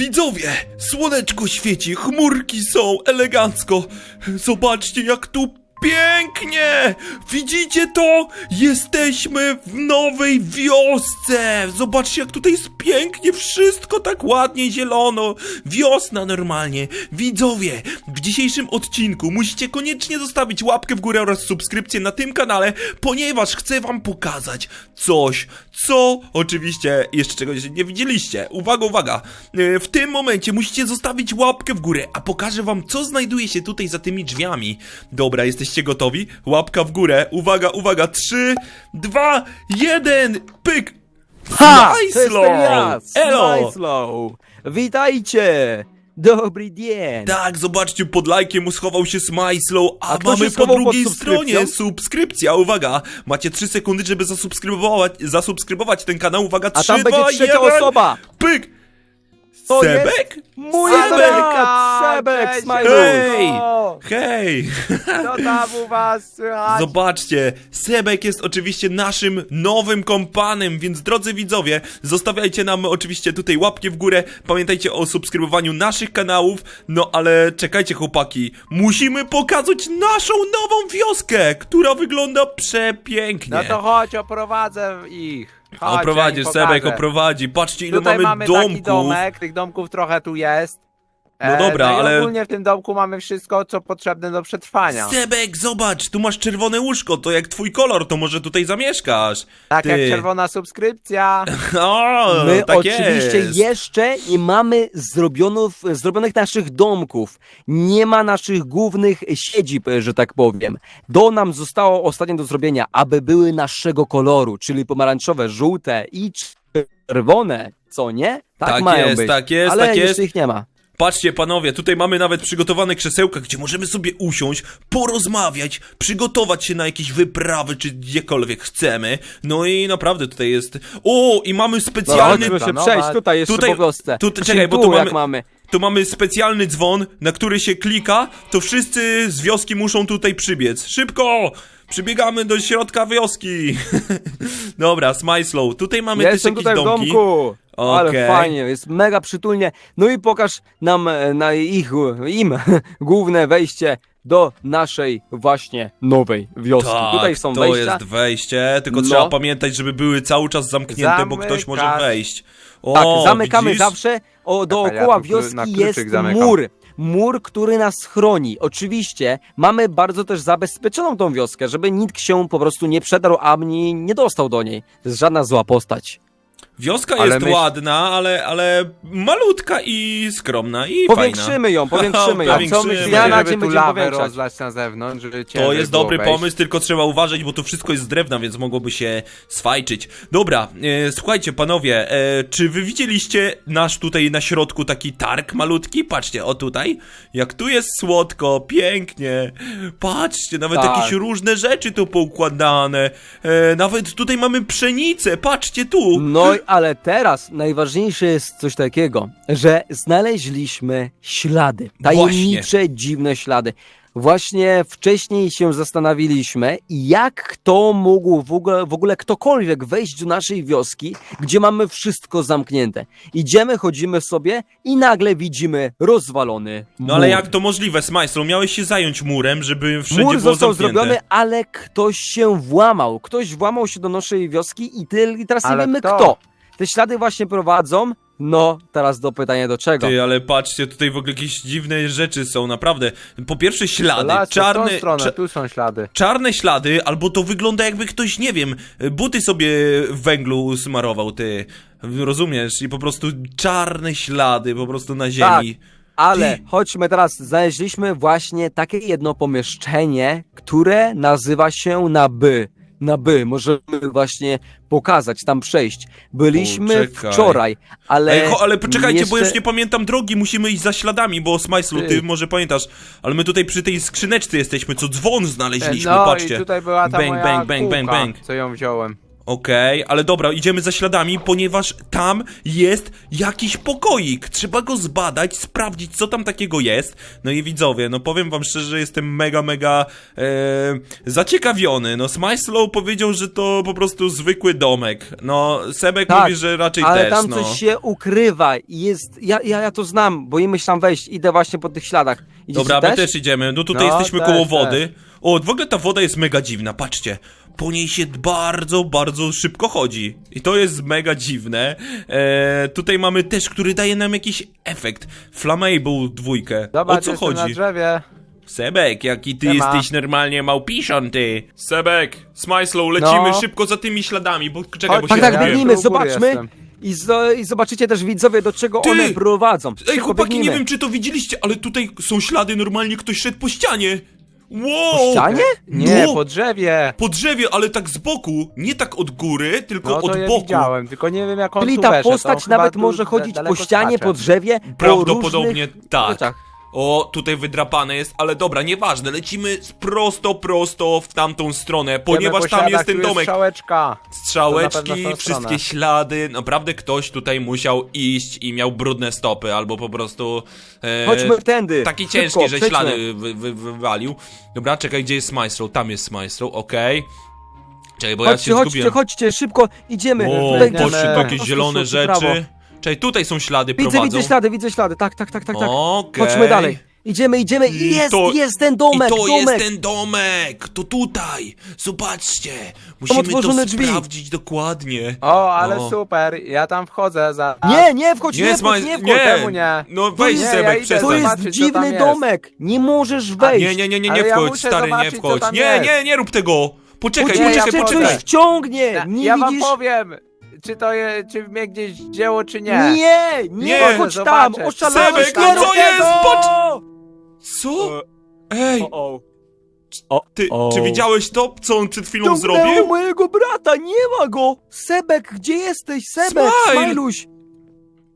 Widzowie, słoneczko świeci, chmurki są, elegancko. Zobaczcie, jak tu pięknie! Widzicie to? Jesteśmy w nowej wiosce! Zobaczcie, jak tutaj jest pięknie, wszystko tak ładnie, zielono. Wiosna normalnie. Widzowie, w dzisiejszym odcinku musicie koniecznie zostawić łapkę w górę oraz subskrypcję na tym kanale, ponieważ chcę wam pokazać coś, co oczywiście jeszcze czegoś nie widzieliście. Uwaga, uwaga. E, W tym momencie musicie zostawić łapkę w górę, a pokażę wam, co znajduje się tutaj za tymi drzwiami. Dobra, jesteście gotowi? Łapka w górę. Uwaga, uwaga. Trzy, dwa, jeden. Pyk. Ha! To Smajslow! jestem ja, Elo! Smajslow! Witajcie! Dobry dzień! Tak, zobaczcie, pod lajkiem schował się Smajslow, a, A kto mamy się po schował pod drugiej subskrypcją? stronie subskrypcja, uwaga, macie 3 sekundy, żeby zasubskrybować, zasubskrybować ten kanał, uwaga, 3, A tam 2, będzie trzecia 1, osoba! pyk! To Sebek? Mój Sebek! Sebek, Cześć! Hej! O, Hej! co tam u was słychać? Zobaczcie, Sebek jest oczywiście naszym nowym kompanem, więc drodzy widzowie, zostawiajcie nam oczywiście tutaj łapki w górę, pamiętajcie o subskrybowaniu naszych kanałów, no ale czekajcie chłopaki, musimy pokazać naszą nową wioskę, która wygląda przepięknie. No to chodź, oprowadzę ich. Chodź, ja im Sebek pokażę. oprowadzi, patrzcie ile Tutaj mamy, mamy domków. taki domek, tych domków trochę tu jest. No dobra, no i ale- ogólnie w tym domku mamy wszystko, co potrzebne do przetrwania. Sebek, zobacz, tu masz czerwone łóżko, to jak twój kolor, to może tutaj zamieszkasz. Tak Ty. jak czerwona subskrypcja. O, My tak oczywiście jest. jeszcze nie mamy zrobionów, zrobionych naszych domków. Nie ma naszych głównych siedzib, że tak powiem. Do nam zostało ostatnio do zrobienia, aby były naszego koloru, czyli pomarańczowe, żółte i czerwone, co nie? Tak, Tak mają jest, być. tak jest, Ale tak jeszcze jest. ich nie ma. Patrzcie panowie, tutaj mamy nawet przygotowane krzesełka, gdzie możemy sobie usiąść, porozmawiać, przygotować się na jakieś wyprawy, czy gdziekolwiek chcemy. No i naprawdę tutaj jest... O, i mamy specjalny... chodźmy się przejść tutaj jeszcze Tutaj- po wiosce. tu- Znaczy, czekaj, bo tu tu jak mamy- mamy. Tu mamy specjalny dzwon, na który się klika, to wszyscy z wioski muszą tutaj przybiec. Szybko! Przybiegamy do środka wioski. Dobra, Smajslow. Tutaj mamy Ja też jakieś tutaj w domki. domku. Ale Okej. fajnie, jest mega przytulnie. No i pokaż nam e, na ich, im główne wejście do naszej właśnie nowej wioski. Tak, tutaj są to wejścia. jest wejście, tylko No. trzeba pamiętać, żeby były cały czas zamknięte, bo ktoś może wejść. O, Tak, zamykamy widzisz? zawsze. O, ja dookoła na wioski jest zamykam. mur. Mur, który nas chroni. Oczywiście mamy bardzo też zabezpieczoną tą wioskę, żeby nikt się po prostu nie przedarł, a mnie nie dostał do niej. To jest żadna zła postać. Wioska Ale jest myśl- ładna, ale, ale malutka i skromna i fajna. Powiększymy ją, powiększymy ją. Co myślisz, Ja na tu będziemy powiększać. rozlać na zewnątrz, żeby To jest dobry wejść? pomysł, tylko trzeba uważać, bo to wszystko jest z drewna, więc mogłoby się sfajczyć. Dobra, e, słuchajcie panowie, e, czy wy widzieliście nasz tutaj na środku taki targ malutki? Patrzcie, o tutaj. Jak tu jest słodko, pięknie. Patrzcie, nawet Tak. jakieś różne rzeczy tu poukładane. E, nawet tutaj mamy pszenicę, patrzcie tu. No ale teraz najważniejsze jest coś takiego, że znaleźliśmy ślady. Tajemnicze, dziwne ślady. Właśnie wcześniej się zastanawialiśmy, jak kto mógł w ogóle, w ogóle ktokolwiek wejść do naszej wioski, gdzie mamy wszystko zamknięte. Idziemy, chodzimy sobie i nagle widzimy rozwalony No ale mur. jak to możliwe, Smajslow? Miałeś się zająć murem, żeby wszędzie Mur było został zamknięte. zrobiony, ale ktoś się włamał. Ktoś włamał się do naszej wioski i, ty, i teraz nie Ale wiemy kto? kto. Te ślady właśnie prowadzą. No, teraz do pytania do czego. Ty, ale patrzcie, tutaj w ogóle jakieś dziwne rzeczy są, naprawdę. Po pierwsze ślady, tą czarne, stronę, cza- tu są ślady. czarne ślady, albo to wygląda jakby ktoś, nie wiem, buty sobie w węglu smarował, ty. Rozumiesz? I po prostu czarne ślady po prostu na ziemi. Ale Ty. chodźmy teraz, znaleźliśmy właśnie takie jedno pomieszczenie, które nazywa się na by. Na by, możemy właśnie pokazać, tam przejść. Byliśmy Poczekaj. wczoraj, ale. Ej, cho, ale poczekajcie, bo jeszcze- już nie pamiętam drogi, musimy iść za śladami, bo Smajslu, ty Ty. może pamiętasz, ale my tutaj przy tej skrzyneczce jesteśmy, co dzwon znaleźliśmy, no patrzcie. i tutaj była ta Bang, moja bang, bang, bang, kółka, bang. co ją wziąłem. Okej, ale dobra, idziemy za śladami, ponieważ tam jest jakiś pokoik. Trzeba go zbadać, sprawdzić, co tam takiego jest. No i widzowie, no powiem wam szczerze, jestem mega, mega e, zaciekawiony. No Smyslow powiedział, że to po prostu zwykły domek. No, Sebek Tak, mówi, że raczej Ale też, tam no. coś się ukrywa i jest. Ja, ja, ja to znam, boimy się tam wejść. Idę właśnie po tych śladach. Idziecie Dobra, my też idziemy. No tutaj No, jesteśmy koło też. wody. O, w ogóle ta woda jest mega dziwna, patrzcie. Po niej się bardzo, bardzo szybko chodzi. I to jest mega dziwne. E, tutaj mamy też, który daje nam jakiś efekt. Flammable dwójkę. Zobacz, o co jestem na chodzi? drzewie. Sebek, jaki ty Siema. jesteś normalnie małpiszon, ty. Sebek, Smyslow, lecimy No. szybko za tymi śladami, bo czekaj, Chodź, bo Tak, się tak, Ja zgubiłem. biegnijmy, tu u góry zobaczmy. jestem. I, zo, I zobaczycie też widzowie, do czego Ty! one prowadzą. Ej, Szybko chłopaki, nie biegnijmy. wiem czy to widzieliście, ale tutaj są ślady, normalnie ktoś szedł po ścianie. Wow! Po ścianie? Nie, No. po drzewie. Po drzewie, ale tak z boku, nie tak od góry, tylko No to od ja boku. widziałem, tylko nie wiem jak on Czyli tu ta postać nawet może chodzić po ścianie, skacze. po drzewie, Prawdopodobnie po różnych tak. rzeczach. O, tutaj wydrapane jest, ale dobra, nieważne, lecimy prosto, prosto w tamtą stronę, ponieważ po tam jest ten domek. strzałeczka. Strzałeczki, wszystkie ślady, naprawdę ktoś tutaj musiał iść i miał brudne stopy, albo po prostu... E, Chodźmy tędy. Taki Szybko, ciężki, że przejdźmy. ślady wy, wy, wywalił. Dobra, czekaj, gdzie jest Smyslow? Tam jest Smyslow, okej. Czekaj, bo ja Chodźcie, się chodźcie, zgubiłem. chodźcie, szybko, idziemy. O, Tutaj jakieś prosto, zielone w prawo. Czekaj, tutaj są ślady Widzę, prowadzą. widzę ślady, widzę ślady, tak, tak, tak, tak, tak. Okej. Chodźmy dalej. Idziemy, idziemy i jest, to- jest ten domek, I to domek. jest ten domek! To tutaj! Zobaczcie! Musimy to otworzone drzwi. sprawdzić dokładnie. O, ale O. super, ja tam wchodzę za... Nie, nie wchodź, nie, Nie, wchodź, nie wchodź. nie. Czemu nie? No weź jest- ja Sebek, idę przestań. To jest zobaczyć, co tam dziwny jest. domek, nie możesz wejść. Nie, nie, nie, nie, Ale nie ja wchodź, muszę stary, nie zobaczyć, co wchodź. tam Nie, jest. nie, nie rób tego! Poczekaj, Nie, poczekaj, poczekaj. coś wciągnie, Ja, nie ja wam widzisz? powiem, czy to je, czy mnie gdzieś wzięło, czy nie. Nie, nie, Nie. chodź tam, Zobaczę. oszalałeś, Sebek, no co jest? Co? Ej, O, o. ty, o. czy widziałeś to, co on przed chwilą Ciągnęło zrobił? mojego brata, nie ma go! Sebek, gdzie jesteś? Sebek, Smile. Smajluś!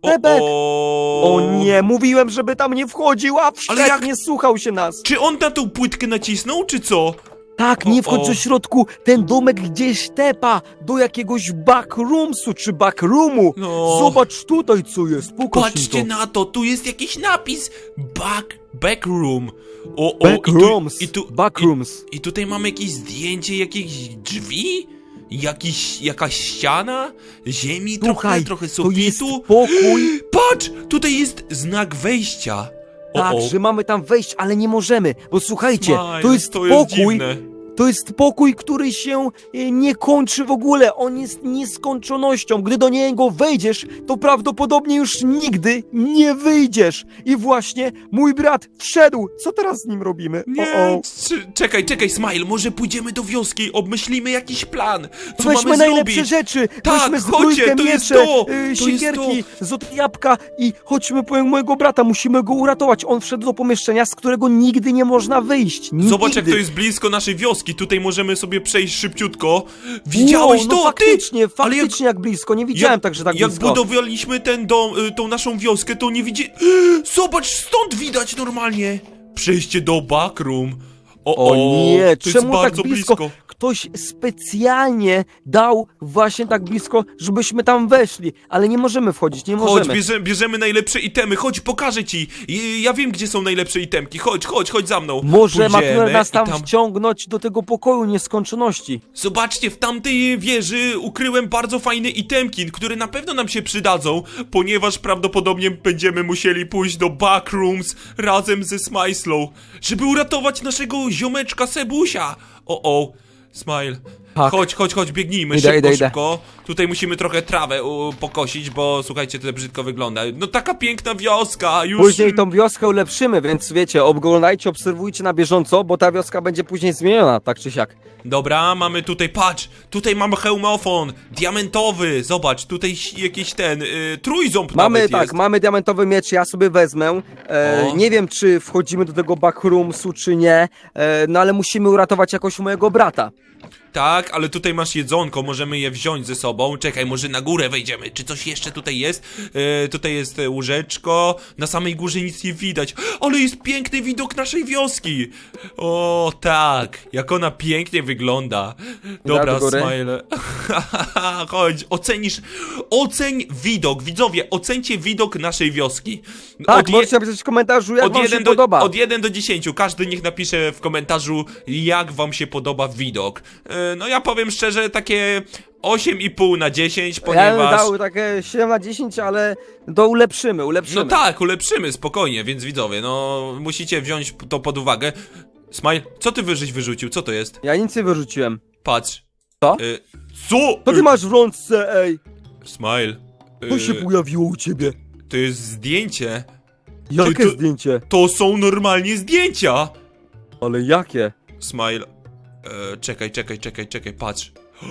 Sebek. o. O nie, mówiłem, żeby tam nie wchodził, a Ale jak- nie słuchał się nas. Czy on na tą płytkę nacisnął, czy co? Tak, nie wchodź o. do środku, ten domek gdzieś tepa do jakiegoś backroomsu czy backroomu. No. Zobacz tutaj, co jest, pokaż mi Patrzcie to. na to, tu jest jakiś napis Back, backroom. O, o, Backrooms, i tu, i tu, backrooms. I tutaj mamy jakieś zdjęcie jakichś drzwi? Jakiś, jakaś ściana? Ziemi trochę, Słuchaj, trochę to jest sufitu? pokój, Patrz! Tutaj jest znak wejścia. Tak, o. że mamy tam wejść, ale nie możemy, bo słuchajcie, to jest to jest pokój, dziwne. To jest pokój, który się e, nie kończy w ogóle. On jest nieskończonością. Gdy do niego wejdziesz, to prawdopodobnie już nigdy nie wyjdziesz. I właśnie mój brat wszedł. Co teraz z nim robimy? Nie, O, o. c- czekaj, czekaj, Smile, może pójdziemy do wioski, obmyślimy jakiś plan. Co Weźmy mamy najlepsze zrobić? rzeczy. Tak, Weźmy chodźcie, zbrójkę, to jest miecze, to, y, to jest siekierki, złote jabłka i chodźmy po mojego brata. Musimy go uratować. On wszedł do pomieszczenia, z którego nigdy nie można wyjść. Nigdy. Zobacz, jak to jest blisko naszej wioski. Tutaj możemy sobie przejść szybciutko. Widziałeś wow, to? no Ty! faktycznie, jak- faktycznie jak, blisko. Nie widziałem także tak jak blisko. budowaliśmy ten dom, y, tą naszą wioskę, to nie widzi... Zobacz, stąd widać normalnie. Przejście do backroom. O, O nie, to czemu jest tak blisko? blisko. Ktoś specjalnie dał właśnie tak blisko, żebyśmy tam weszli, ale nie możemy wchodzić, nie Chodź, możemy. bierze, bierzemy najlepsze itemy, chodź, pokażę ci. I, ja wiem, gdzie są najlepsze itemki. Chodź, chodź, chodź za mną. Może Pójdziemy nas i tam, wciągnąć do tego pokoju nieskończoności. Zobaczcie, w tamtej wieży ukryłem bardzo fajne itemki, które na pewno nam się przydadzą, ponieważ prawdopodobnie będziemy musieli pójść do backrooms razem ze Smyslow, żeby uratować naszego ziomeczka Sebusia. O, o, Smile. Tak. Chodź, chodź, chodź, biegnijmy, Idę, szybko, idę, idę. szybko. Tutaj musimy trochę trawę u, pokosić, bo słuchajcie, to brzydko wygląda. No taka piękna wioska, już... Później tą wioskę ulepszymy, więc wiecie, oglądajcie, obserwujcie na bieżąco, bo ta wioska będzie później zmieniona, tak czy siak. Dobra, mamy tutaj, patrz, tutaj mamy hełmofon, diamentowy, zobacz, tutaj ś- jakiś ten, y, trójząb Mamy nawet tak, jest. mamy diamentowy miecz, ja sobie wezmę. E, O. nie wiem, czy wchodzimy do tego backroomsu, czy nie, e, no ale musimy uratować jakoś mojego brata. Tak, ale tutaj masz jedzonko, możemy je wziąć ze sobą. Czekaj, może na górę wejdziemy. Czy coś jeszcze tutaj jest? E, tutaj jest e, łóżeczko. Na samej górze nic nie widać. Ale jest piękny widok naszej wioski. O, tak. Jak ona pięknie wygląda. Dobra, do góry. smile. Chodź, ocenisz. Oceń widok. Widzowie, ocencie widok naszej wioski. Tak, je- możecie napisać w komentarzu, jak od wam 1 się do, podoba. Od 1 do 10. Każdy niech napisze w komentarzu, jak wam się podoba widok. E, No ja powiem szczerze, takie 8,5 na 10, Ja bym ponieważ... dał takie 7 na 10, ale to ulepszymy, ulepszymy. No tak, ulepszymy, spokojnie, więc widzowie, no musicie wziąć to pod uwagę. Smile, co ty wyżeś wyrzucił? Co to jest? Ja nic nie wyrzuciłem. Patrz. Co? E, co? Co ty masz w rączce, ej? Smile. Co się E, pojawiło u ciebie? to jest zdjęcie. Jakie to- zdjęcie? To są normalnie zdjęcia. Ale jakie? Smile. E, czekaj, czekaj, czekaj, czekaj, patrz.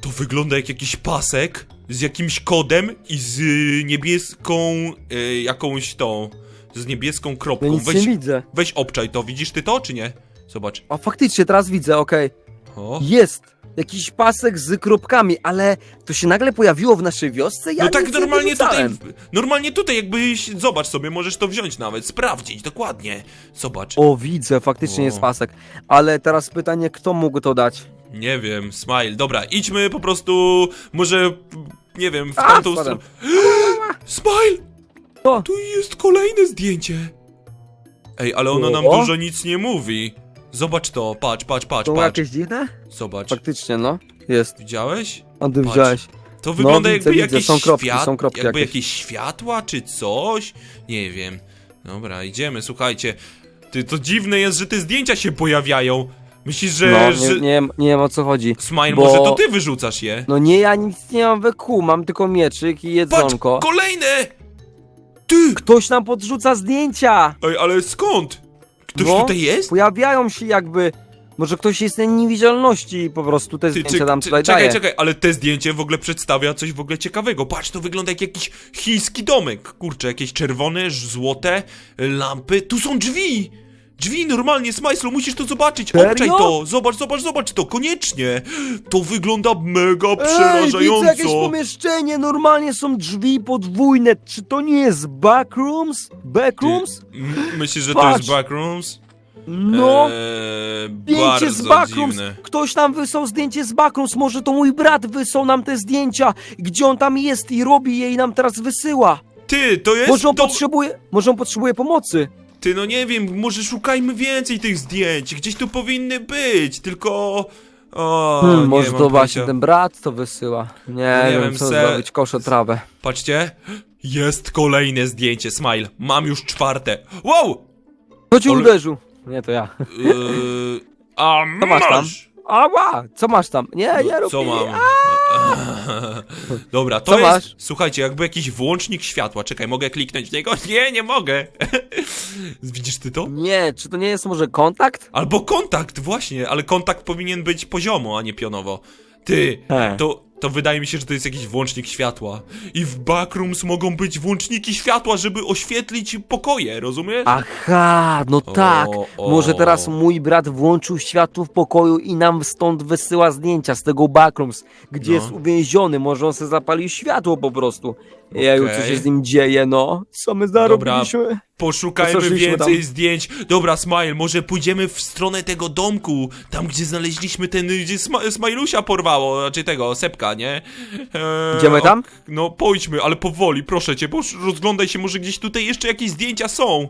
To wygląda jak jakiś pasek z jakimś kodem i z niebieską y, jakąś tą. Z niebieską Ja kropką. nic weź, nie widzę. weź obczaj to, widzisz ty to czy nie? Zobacz. A faktycznie, teraz widzę, okej. O. Jest! Jakiś pasek z kropkami, ale to się nagle pojawiło w naszej wiosce? Ja no tak nic nie normalnie tutaj. wyrzucałem. Normalnie tutaj jakbyś. Zobacz sobie, możesz to wziąć nawet, sprawdzić, dokładnie. Zobacz. O, widzę, faktycznie O. jest pasek. Ale teraz pytanie, kto mógł to dać? Nie wiem, smile. Dobra, idźmy po prostu. Może. Nie wiem, w A, tamtą spadłem. stronę. Smile! To. Tu jest kolejne zdjęcie. Ej, ale ono nam O. dużo nic nie mówi. Zobacz to, patrz, patrz, patrz, To patrz. jakieś dziwne? Zobacz. Faktycznie, no. Jest. Widziałeś? A ty Patrz. wziąłeś. To wygląda widzę, jakby widzę, jakieś są kropki, świat... są kropki jakby jakieś. jakieś światła czy coś. Nie wiem. Dobra, idziemy, słuchajcie. Ty, to dziwne jest, że te zdjęcia się pojawiają. Myślisz, że... No, że... nie, nie, wiem- nie wiem o co chodzi. Smile, bo- może to ty wyrzucasz je? No nie, ja nic nie mam we kół, mam tylko mieczyk i Patrz, jedzonko. kolejne! Ty! Ktoś nam podrzuca zdjęcia! Ej, ale skąd? Ktoś No. tutaj jest? Pojawiają się jakby... Może ktoś jest na niewidzialności i po prostu te Ty, zdjęcia nam czy- tutaj czekaj, daje. czekaj, ale te zdjęcie w ogóle przedstawia coś w ogóle ciekawego. Patrz, to wygląda jak jakiś chiński domek. Kurczę, jakieś czerwone, złote lampy. Tu są drzwi! Drzwi normalnie, Smajslu, musisz to zobaczyć. Serio? Obczaj to, zobacz, zobacz, zobacz to, koniecznie. To wygląda mega Ej, przerażająco. widzę jakieś pomieszczenie, normalnie są drzwi podwójne. Czy to nie jest backrooms? Backrooms? Myślisz, że to Patrz. jest backrooms? No, Eee, zdjęcie z backrooms. dziwne. Ktoś nam wysłał zdjęcie z backrooms, może to mój brat wysłał nam te zdjęcia. Gdzie on tam jest i robi je i nam teraz wysyła. Ty, to jest Może on to... potrzebuje, może on potrzebuje pomocy. Ty, no nie wiem, może szukajmy więcej tych zdjęć. Gdzieś tu powinny być, tylko... O, Hmm, nie może mam to właśnie pojęcia. ten brat to wysyła. Nie, nie wiem, wiem, co se- zrobić, koszę trawę. Patrzcie, jest kolejne zdjęcie, Smile. Mam już czwarte. Wow! Kto cię Ale- uderzył? Nie, to ja. Yy, a Co masz tam? masz? Ała, co masz tam? Nie, nie rób Co mi. mam? Dobra, to Co jest. masz? Słuchajcie, jakby jakiś włącznik światła. Czekaj, mogę kliknąć w niego? Nie, nie mogę. Widzisz ty to? Nie, czy to nie jest może kontakt? Albo kontakt, właśnie, ale kontakt powinien być poziomo, a nie pionowo. Ty, He. to, to wydaje mi się, że to jest jakiś włącznik światła. I w backrooms mogą być włączniki światła, żeby oświetlić pokoje, rozumiesz? Aha, no tak. o. Może teraz mój brat włączył światło w pokoju i nam stąd wysyła zdjęcia z tego backrooms, gdzie No. jest uwięziony. Może on se zapalił światło po prostu. Jeju, co Okej. się z nim dzieje, no? Co my zarobiliśmy? Poszukajmy więcej tam. zdjęć. Dobra, Smile, może pójdziemy w stronę tego domku, tam gdzie znaleźliśmy ten, gdzie Sma Smilusia porwało, znaczy tego, Sepka, nie? Eee, Idziemy tam? ok, No, pójdźmy, ale powoli, proszę cię, posz- rozglądaj się, może gdzieś tutaj jeszcze jakieś zdjęcia są.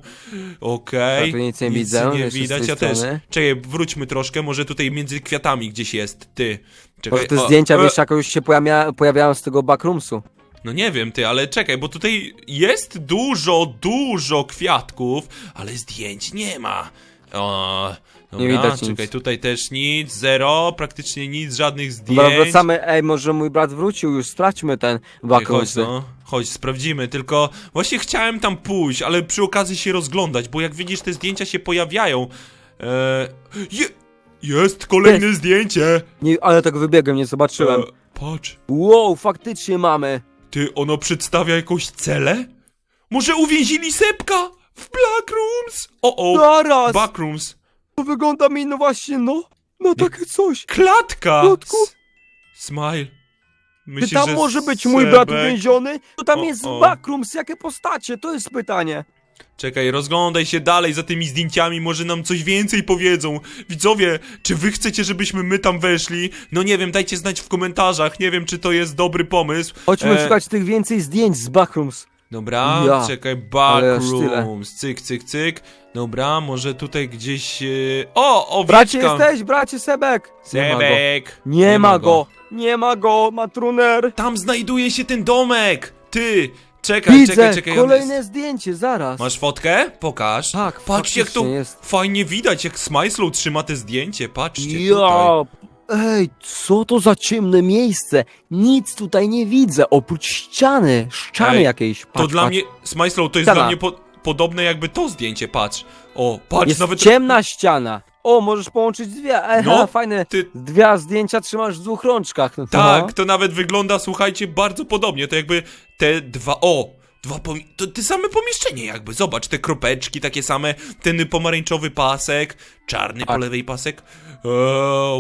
Okej. Ja tu nic nie widzę, nie jeszcze z widać, tej ja też. strony. Czekaj, wróćmy troszkę, może tutaj między kwiatami gdzieś jest, ty. Czekaj, Może te o, zdjęcia, e, wiesz, jakoś się pojawia, pojawiają z tego backroomsu. No nie wiem, ty, ale czekaj, bo tutaj jest dużo, dużo kwiatków, ale zdjęć nie ma. O, dobra, Nie widać czekaj, nic. tutaj też nic, zero, praktycznie nic, żadnych zdjęć. Dobra, wracamy, ej, może mój brat wrócił, już sprawdźmy ten Chodź, no, chodź, sprawdzimy, tylko właśnie chciałem tam pójść, ale przy okazji się rozglądać, bo jak widzisz, te zdjęcia się pojawiają. Eee, je, jest kolejne zdjęcie! Nie, ale tak wybiegłem, nie zobaczyłem. E, patrz. Wow, faktycznie mamy. Ty, ono przedstawia jakąś celę? Może uwięzili Sepka w Blackrooms? O, o, Zaraz! Backrooms. To wygląda mi, no właśnie, no. No takie coś. Klatka! Kotku? S- Smile. Czy Myślisz, tam że może być mój brat Sebek- uwięziony? To tam O, jest o. backrooms, jakie postacie? To jest pytanie. Czekaj, rozglądaj się dalej za tymi zdjęciami, może nam coś więcej powiedzą. Widzowie, czy wy chcecie, żebyśmy my tam weszli? No nie wiem, dajcie znać w komentarzach, nie wiem, czy to jest dobry pomysł. Chodźmy E, szukać tych więcej zdjęć z backrooms. Dobra, Ja, czekaj, ale aż tyle. backrooms, cyk, cyk, cyk. Dobra, może tutaj gdzieś... e, O, owieczka! Bracie jesteś, bracie Sebek! Nie ma go. Sebek! Nie ma go! Nie ma go, matruner! Tam znajduje się ten domek! Ty! Czekaj, Widzę! czekaj, czekaj. on Kolejne jest- zdjęcie, zaraz. Masz fotkę? Pokaż. Tak, Patrzcie, jak to faktycznie jest. fajnie widać, jak Smyslow trzyma te zdjęcie. Patrzcie tutaj. Ej, co to za ciemne miejsce? Nic tutaj nie widzę, oprócz ściany. Ściany Ej, jakiejś. To Patrz, dla patrz. mnie, Smyslow, to jest Ściana. dla mnie po, podobne jakby to zdjęcie, patrz. O, patrz, Jest nawet... ciemna ściana. O, możesz połączyć dwie. Eha, No, fajne. Ty, Dwie zdjęcia trzymasz w dwóch rączkach. No. tak, to nawet wygląda, słuchajcie, bardzo podobnie. To jakby te dwa, o, dwa, pomi- to te same pomieszczenie jakby. Zobacz, te kropeczki takie same, ten pomarańczowy pasek, czarny po Tak. lewej pasek. Eee,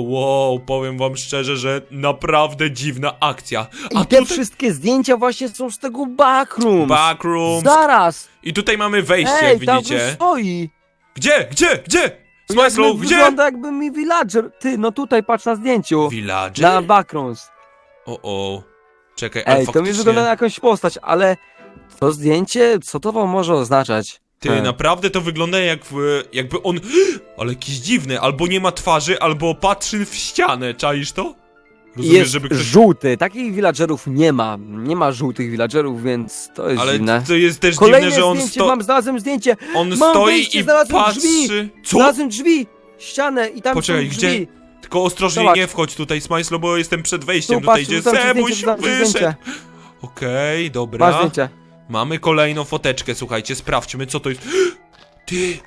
wow, powiem wam szczerze, że naprawdę dziwna akcja. I A te tutaj wszystkie zdjęcia właśnie są z tego backrooms. backrooms. Zaraz! I tutaj mamy wejście, Ej, jak tam widzicie. ktoś stoi. Gdzie? Gdzie? Gdzie? Smyslow, gdzie? Wygląda jakby mi villager. Ty, no tutaj patrz na zdjęciu. Villager? Na backrooms. O, o. Czekaj, ale Ej, to mi faktycznie... wygląda na jakąś postać, ale to zdjęcie, co to wam może oznaczać? Ty, He. naprawdę to wygląda jak w, jakby on... Ale jakiś dziwny, albo nie ma twarzy, albo patrzy w ścianę, czaisz to? Rozumiesz, jest żeby ktoś... żółty. Takich villagerów nie ma. Nie ma żółtych villagerów, więc to jest Ale dziwne. to jest też Kolejne dziwne, że on, zdjęcie, sto... mam, znalazłem zdjęcie. on mam stoi wyjście, i znalazłem patrzy... drzwi. Co? Znalazłem drzwi, ścianę i tam Poczekaj, są gdzie? drzwi. Tylko ostrożnie Zobacz. nie wchodź tutaj, Smajslo, bo jestem przed wejściem. Tu tutaj patrz, idzie wyszedł. Okej, Masz dobra. zdjęcie. Mamy kolejną foteczkę, słuchajcie, sprawdźmy, co to jest. Ty,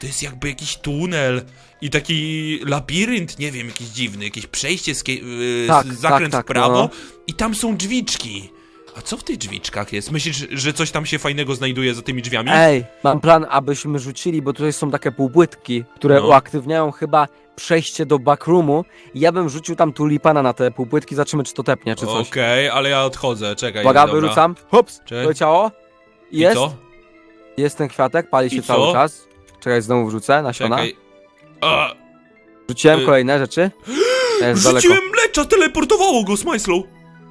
to jest jakby jakiś tunel i taki labirynt, nie wiem, jakiś dziwny, jakieś przejście, z, yy, Tak, zakręt tak, w tak, prawo no. i tam są drzwiczki. A co w tych drzwiczkach jest? Myślisz, że coś tam się fajnego znajduje za tymi drzwiami? Ej, mam plan, abyśmy rzucili, bo tutaj są takie półpłytki, które No. uaktywniają chyba przejście do backroomu. I ja bym rzucił tam tulipana na te półpłytki, zobaczymy czy to tepnie, czy coś. Okej, ale ja odchodzę, czekaj. Uwaga, dobra. wyrzucam. Hops, Czekaj. poleciało. I Jest, co? jest ten kwiatek, pali się I cały czas. Czekaj, znowu wrzucę nasiona. Czekaj. A, Rzuciłem Y- kolejne rzeczy. To jest daleko. Rzuciłem mlecza, teleportowało go, Smajslow.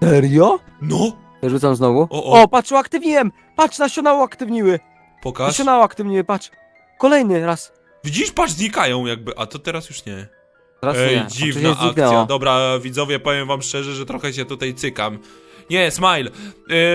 Serio? No, Rzucam znowu. O, O, o. patrz, uaktywniłem! Patrz, nasiona uaktywniły! pokaż. Nasiona uaktywniły, patrz. Kolejny raz. Widzisz, patrz, znikają jakby, a to teraz już nie. Teraz Ej, nie. dziwna akcja. zniknęło. Dobra, widzowie, powiem wam szczerze, że trochę się tutaj cykam. Nie, Smile,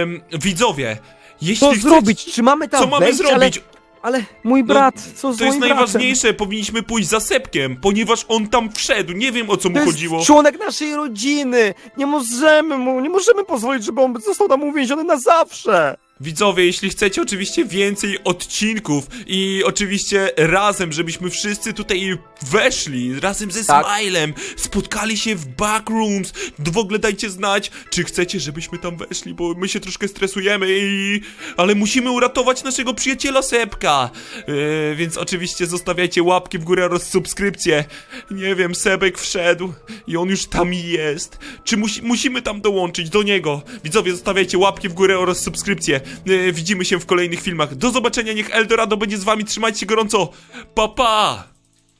ym, widzowie, jeśli Co chcecie... zrobić? Czy mamy tam Co mamy wejść? zrobić? Ale, mój brat, co z To jest moim bratem? najważniejsze, powinniśmy pójść za Sepkiem, ponieważ on tam wszedł, nie wiem o co mu To jest chodziło. członek naszej rodziny! Nie możemy mu, nie możemy pozwolić, żeby on został tam uwięziony na zawsze! Widzowie, jeśli chcecie oczywiście więcej odcinków i oczywiście razem, żebyśmy wszyscy tutaj weszli, razem ze Tak. Smilem, spotkali się w backrooms, w ogóle dajcie znać, czy chcecie, żebyśmy tam weszli, bo my się troszkę stresujemy i... Ale musimy uratować naszego przyjaciela Sepka, yy, więc oczywiście zostawiajcie łapki w górę oraz subskrypcję. Nie wiem, Sebek wszedł i on już tam jest. Czy musi, musimy tam dołączyć do niego? Widzowie, zostawiajcie łapki w górę oraz subskrypcję. Yy, widzimy się w kolejnych filmach. Do zobaczenia, niech Eldorado będzie z wami. Trzymajcie się gorąco. Pa, pa!